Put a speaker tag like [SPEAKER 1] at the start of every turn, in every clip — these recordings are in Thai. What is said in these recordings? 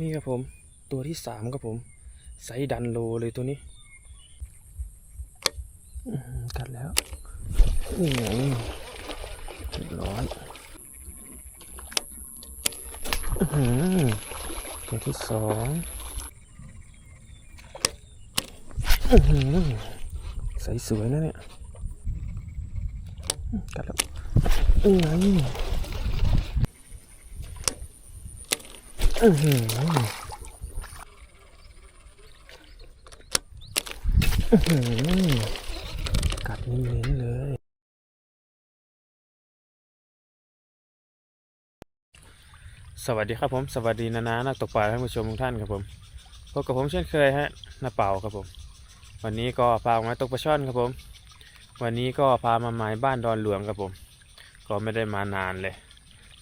[SPEAKER 1] นี่ครับผมตัวที่สามครับผมไซดันโลเลยตัวนี้กัดแล้วนี่ไงเรียบร้อยอื้อหือตัวที่สองอื้อหือใสสวยนะเนี่ยกัดแล้วนี่ไง อื้อหืออื้อหือกัดเน้นๆเลยสวัสดีครับผมสวัสดีนานานักตกปลาท่านผู้ชมทุกท่านครับผมพบกับผมเช่นเคยฮะนาเป่าครับผม วันนี้ก็พาออมาตกปลาช่อนครับผม วันนี้ก็พามาหมายบ้านดอนหลวงครับผม ก็ไม่ได้มานานเลย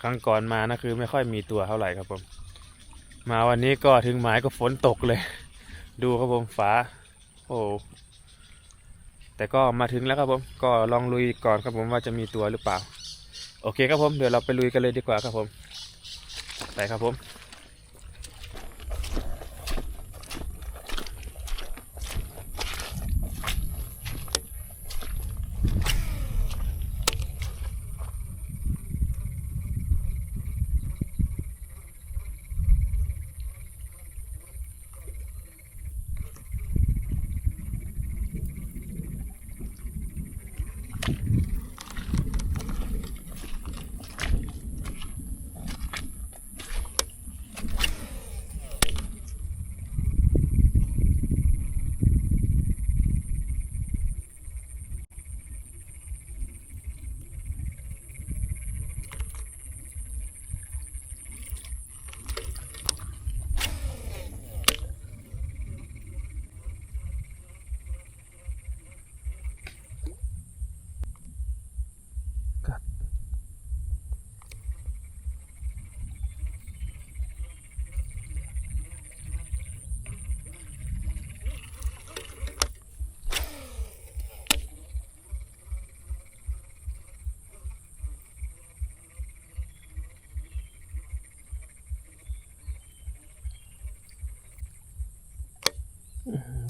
[SPEAKER 1] ครั้งก่อนมานะคือไม่ค่อยมีตัวเท่าไหร่ครับผม มาวันนี้ก็ถึงหมายก็ฝนตกเลย ดูครับผมฝา โอ้แต่ก็มาถึงแล้วครับผมก็ลองลุยก่อนครับผมว่าจะมีตัวหรือเปล่า โอเคครับผมเดี๋ยวเราไปลุยกันเลยดีกว่าครับผม ไปครับผม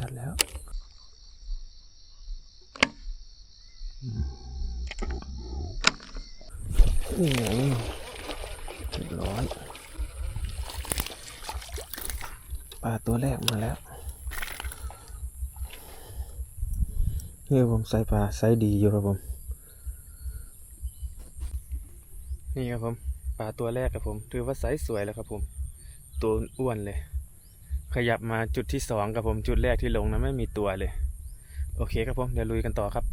[SPEAKER 1] กัดแล้วนี่ไงเรียบร้อยปลาตัวแรกมาแล้วนี่ผมใส่ปลาไซส์ดีอยู่ครับผม นี่ครับผมปลาตัวแรกครับผมถือว่าไซส์สวยแล้วครับผม ตัวอ้วนเลย ขยับมาจุดที่สองครับผมจุดแรกที่ลงนะไม่มีตัวเลย โอเคครับผมเดี๋ยวลุยกันต่อครับ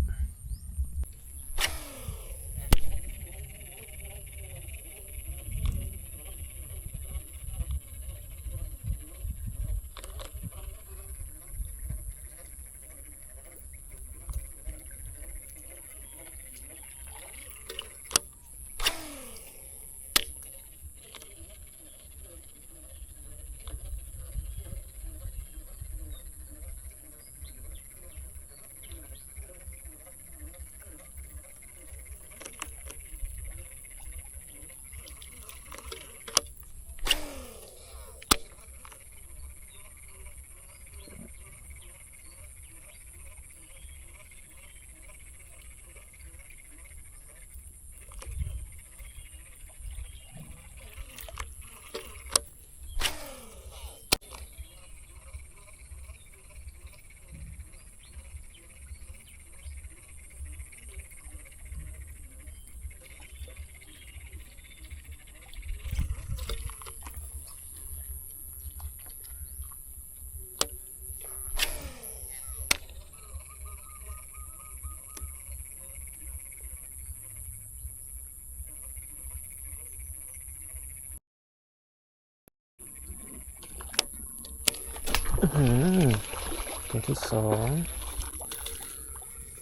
[SPEAKER 1] ตัวที่สอง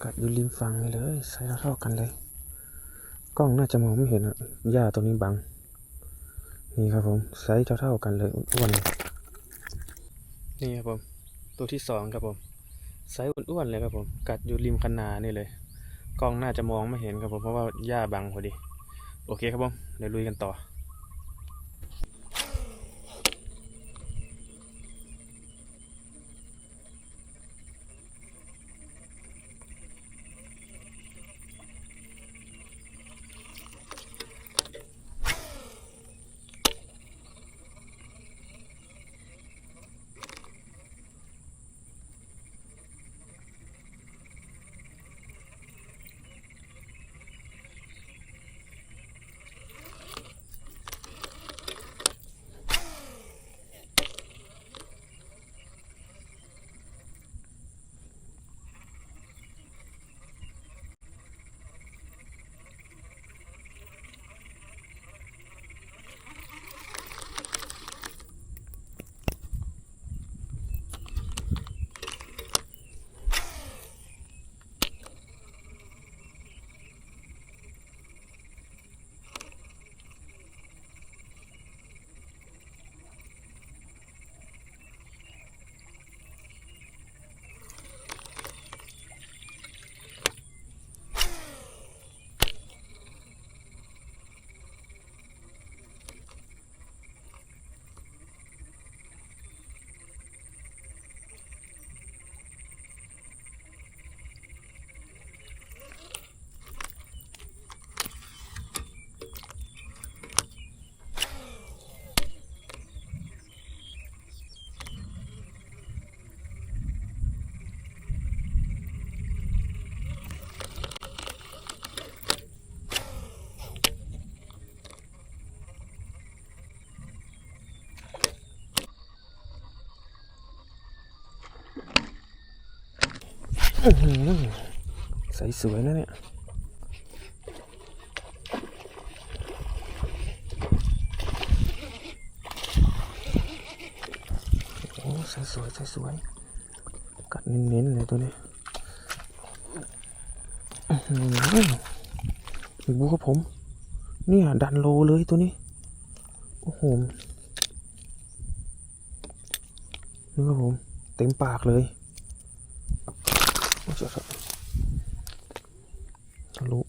[SPEAKER 1] กัดอยู่ริมฝั่งเลยไซส์เท่าๆกันเลย กล้องน่าจะมองไม่เห็นอะหญ้าตรงนี้บัง นี่ครับผมไซส์เท่าๆกันเลยอ้วนๆนี่ครับผม ตัวที่สองครับผมไซส์อ้วนๆเลยครับผม กัดอยู่ริมคันนานี่เลยกล้องน่าจะมองไม่เห็นครับผมเพราะว่าหญ้าบังพอดี โอเคครับผมเดี๋ยวลุยกันต่อ ใสสวยนะเนี่ยโอ้ใสสวยใสสวยกัดเน้นๆเลยตัวนี้บูครับผม เนี่ยดันโลเลยตัวนี้ โอ้โหนี่ครับผม เต็มปากเลยโอ้เจ้าครับ รู้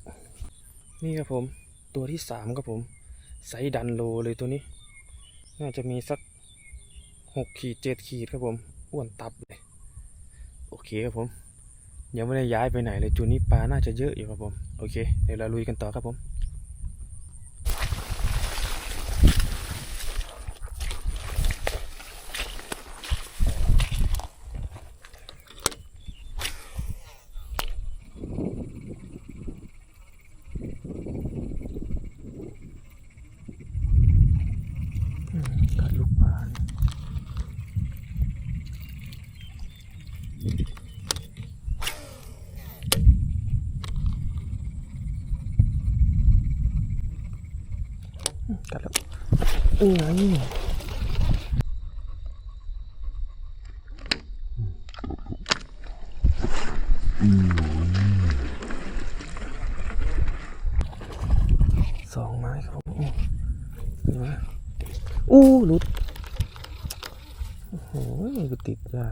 [SPEAKER 1] นี่ครับผมตัวที่สามครับผมไซดันโลเลยตัวนี้ น่าจะมีสักหกขีดเจ็ดขีดครับผมอ้วนตับเลย โอเคครับผม ยังไม่ได้ย้ายไปไหนเลยจุดนี้ปลาน่าจะเยอะอยู่ครับผม โอเค เดี๋ยวเราลุยกันต่อครับผม กัดลูกปลาเนี่ยกัดแล้ว นี่ไงสองไม้ครับโอ้นี่มอู้หลุด โอ้โหก็ติดยา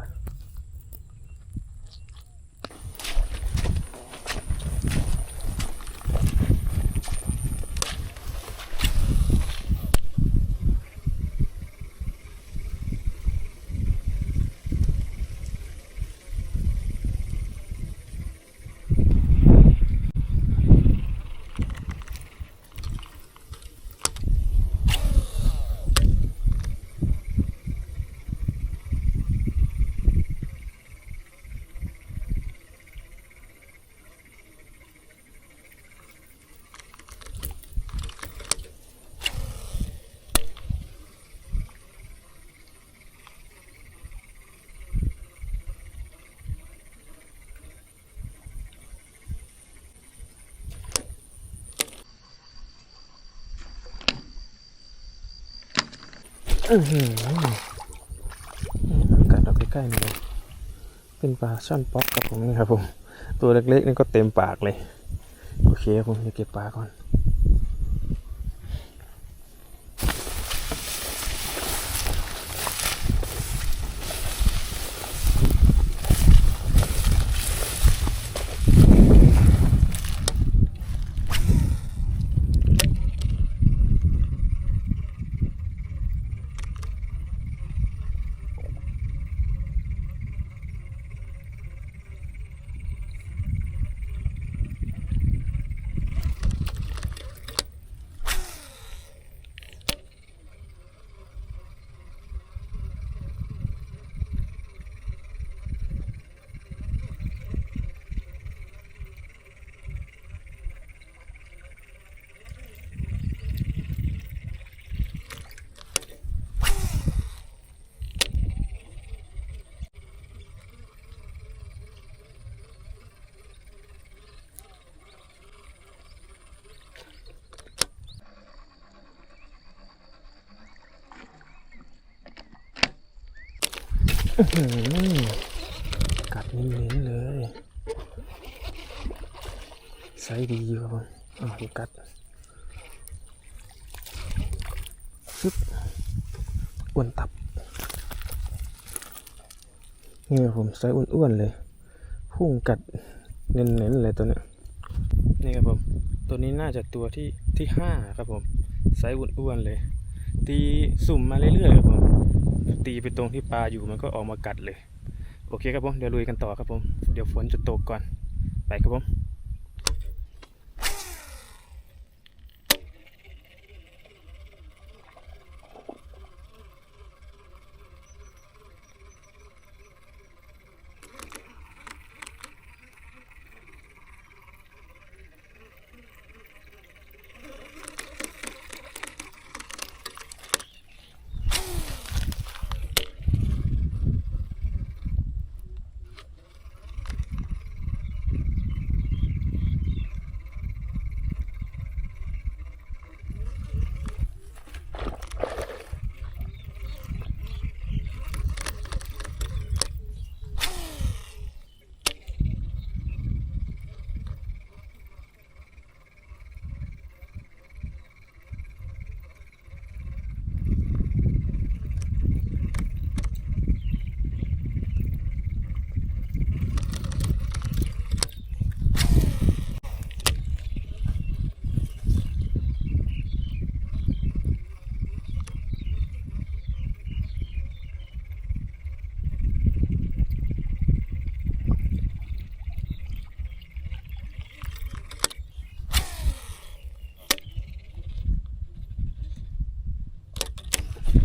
[SPEAKER 1] อือหือกัดเอาใกล้ๆหน่อยเป็นปลาช่อนป๊อกครับผมนี่ครับผม ตัวเล็กๆนี่ก็เต็มปากเลย โอเคครับผมจะเก็บปลาก่อน กัดเน้นๆเลยไซส์ดีอยู่ครับผมอ่ากัดซึบอ้วนตับ นี่ครับผมไซส์อ้วนๆเลยพุ่งกัดเน้นๆเลยตัวเนี้ยนี่ครับผม ตัวนี้น่าจะตัวที่ที่ห้าครับผมไซส์อ้วนๆเลย ตีสุ่มมาเรื่อยๆครับผม ตีไปตรงที่ปลาอยู่มันก็ออกมากัดเลย โอเคครับผม เดี๋ยวลุยกันต่อครับผม เดี๋ยวฝนจะตกก่อน ไปครับผม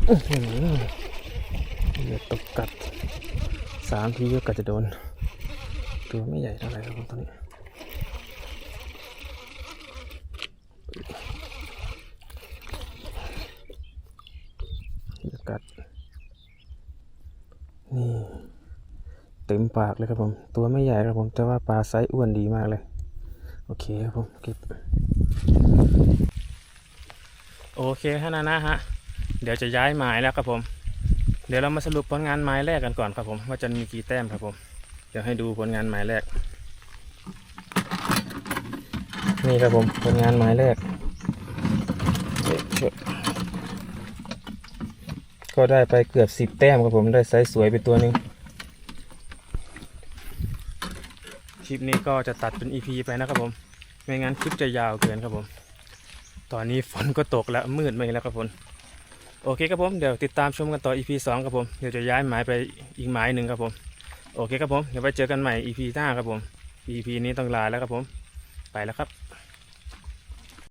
[SPEAKER 1] เหลือตกกัดสามทีก็กัดจะโดน ตัวไม่ใหญ่เท่าไหร่ครับตอนนี้เหลือกัด นี่เต็มปากเลยครับผม ตัวไม่ใหญ่ครับผม แต่ว่าปลาไซส์อ้วนดีมากเลย โอเคครับผมเก็บโอเคฮะนะนะฮะ เดี๋ยวจะย้ายหมายแล้วครับผม เดี๋ยวเรามาสรุปผลงานหมายแรกกันก่อนครับผมว่าจะมีกี่แต้มครับผม เดี๋ยวให้ดูผลงานหมายแรก นี่ครับผมผลงานหมายแรก ก็ได้ไปเกือบสิบแต้มครับผมได้ไซส์สวยไปตัวหนึ่งคลิปนี้ก็จะตัดเป็น EP ไปนะครับผม ไม่งั้นคลิปจะยาวเกินครับผม ตอนนี้ฝนก็ตกแล้วมืดมาอีกแล้วครับผม โอเคครับผมเดี๋ยวติดตามชมกันต่อ EP 2ครับผมเดี๋ยวจะย้ายหมายไปอีกหมายหนึ่งครับผมโอเคครับผมเดี๋ยวไปเจอกันใหม่ EP หน้าครับผม EP นี้ต้องลาแล้วครับผม ไปแล้วครับ